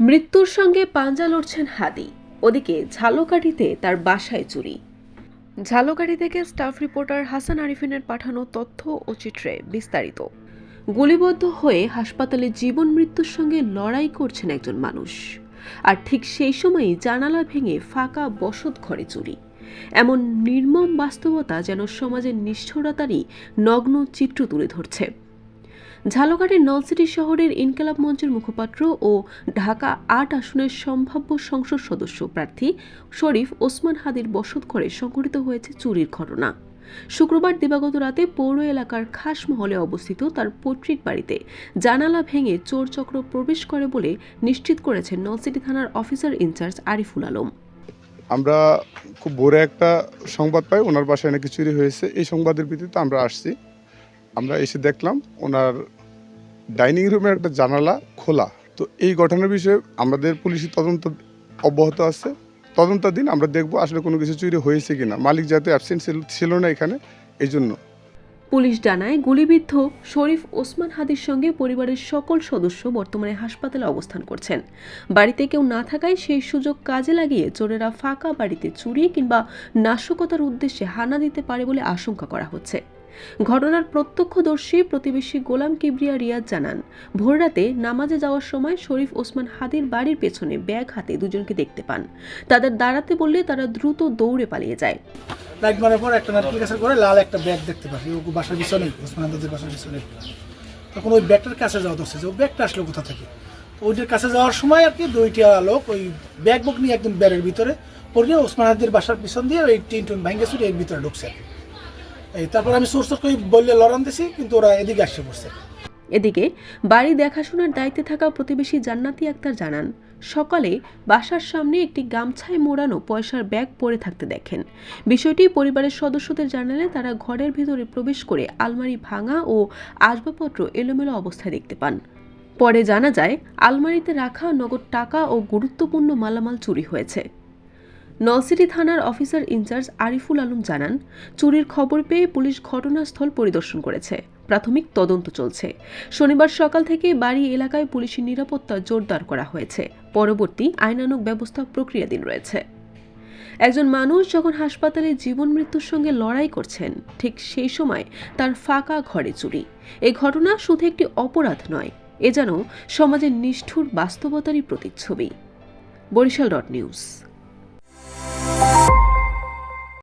মৃত্যুর সঙ্গে পাঞ্জা লড়ছেন হাদি। ওদিকে ঝালকাঠিতে তার বাসায় চুরি। ঝালকাঠি থেকে স্টাফ রিপোর্টার হাসান আরিফিনের পাঠানো তথ্য ও চিত্রে বিস্তারিত। গুলিবদ্ধ হয়ে হাসপাতালে জীবন মৃত্যুর সঙ্গে লড়াই করছেন একজন মানুষ। আর ঠিক সেই সময়ই জানালা ভেঙে ফাঁকা বসত ঘরে চুরি। এমন নির্মম বাস্তবতা যেন সমাজের নিষ্ঠুরতারই নগ্ন চিত্র তুলে ধরছে। ঝালকাঠির নলসিটি শহরের ইনকালাব মঞ্চের মুখপাত্র ও ঢাকা আট আসনের সম্ভাব্য সংসদ সদস্য প্রার্থী শরীফ ওসমান হাদির বসত ঘরে সংঘটিত হয়েছে চুরির ঘটনা। শুক্রবার দিবাগত রাতে পৌর এলাকার খাস মহলে অবস্থিত তার পৈতৃক বাড়িতে জানালা ভেঙে চোর চক্র প্রবেশ করে বলে নিশ্চিত করেছেন নলসিটি থানার অফিসার ইনচার্জ আরিফুল আলম। আমরা খুব ভোরে একটা সংবাদ পাই, ওনার বাসায় নাকি চুরি হয়েছে। এই সংবাদের ভিত্তিতে আমরা আসছি। আমরা এসে দেখলাম ওনার ডাইনিং রুমের একটা জানালা খোলা। তো এই ঘটনার বিষয়ে আমাদের পুলিশি তদন্ত অব্যাহত আছে। তদন্তাধীন আমরা দেখব আসলে কোনো কিছু চুরি হয়েছে কিনা। মালিক যাতে অ্যাবসেন্ট ছিল না এখানে এই জন্য পুলিশ জানায়, গুলিবিদ্ধ শরীফ ওসমান হাদির সঙ্গে পরিবারের সকল সদস্য বর্তমানে হাসপাতালে অবস্থান করছেন। বাড়িতে কেউ না থাকায় সেই সুযোগ কাজে লাগিয়ে চোরেরা ফাঁকা বাড়িতে চুরি কিংবা নাশকতার উদ্দেশ্যে হানা দিতে পারে বলে আশঙ্কা করা হচ্ছে। ঘটনার প্রত্যক্ষদর্শী প্রতিবেশী গোলাম কিবরিয়া রিয়াজ জানান, ভোররাতে নামাজে যাওয়ার সময় শরীফ ওসমান হাদির বাড়ির পেছনে ব্যাগ হাতে দুজনকে দেখতে পান। তাদের দাঁড়াতে বললে তারা দ্রুত দৌড়ে পালিয়ে যায়। লাইট মারার পর একটা নারকেল করে লাল একটা ব্যাগ দেখতে পাই ও বাসার পিছনে ওসমান আহমেদের বাসার পিছনে তখন ওই ব্যাগটার কাছে যাওয়া দরছে যে, ও ব্যাগটা আসলো কোথা থেকে? তো ওইটার কাছে যাওয়ার সময় আর কি দুইটা লোক ওই ব্যাগ বুক নিয়ে একদম ব্যাগের ভিতরে পড়ে ওসমান আহমেদের বাসার পিছন দিয়ে ওই টিন টুন ভাঙ্গে চুরি এর ভিতরে ঢুকছে আর কি। তারপর আমি বললে লড়ান দিছি, কিন্তু ওরা এদিকে আসছে এদিকে, বাড়ি দেখাশোনার দায়িত্বে থাকা প্রতিবেশী জান্নাতি আক্তার জানান, সকালে বাসার সামনে একটি গামছায় মোড়ানো পয়সার ব্যাগ পড়ে থাকতে দেখেন। বিষয়টি পরিবারের সদস্যদের জানালে তারা ঘরের ভেতরে প্রবেশ করে আলমারি ভাঙা ও আসবাবপত্র এলোমেলো অবস্থায় দেখতে পান। পরে জানা যায়, আলমারিতে রাখা নগদ টাকা ও গুরুত্বপূর্ণ মালামাল চুরি হয়েছে। নলসিটি থানার অফিসার ইনচার্জ আরিফুল আলম জানান, চুরির খবর পেয়ে পুলিশ ঘটনাস্থল পরিদর্শন করেছে। প্রাথমিক তদন্ত চলছে। শনিবার সকাল থেকে বাড়ি এলাকায় পুলিশের নিরাপত্তা জোরদার করা হয়েছে। পরবর্তী আইনানুগ ব্যবস্থা প্রক্রিয়াধীন রয়েছে। একজন মানুষ যখন হাসপাতালে জীবন মৃত্যুর সঙ্গে লড়াই করছেন, ঠিক সেই সময় তার ফাঁকা ঘরে চুরি। এই ঘটনা শুধু একটি অপরাধ নয়, এ যেন সমাজের নিষ্ঠুর বাস্তবতারই প্রতিচ্ছবি। Barishal dot news.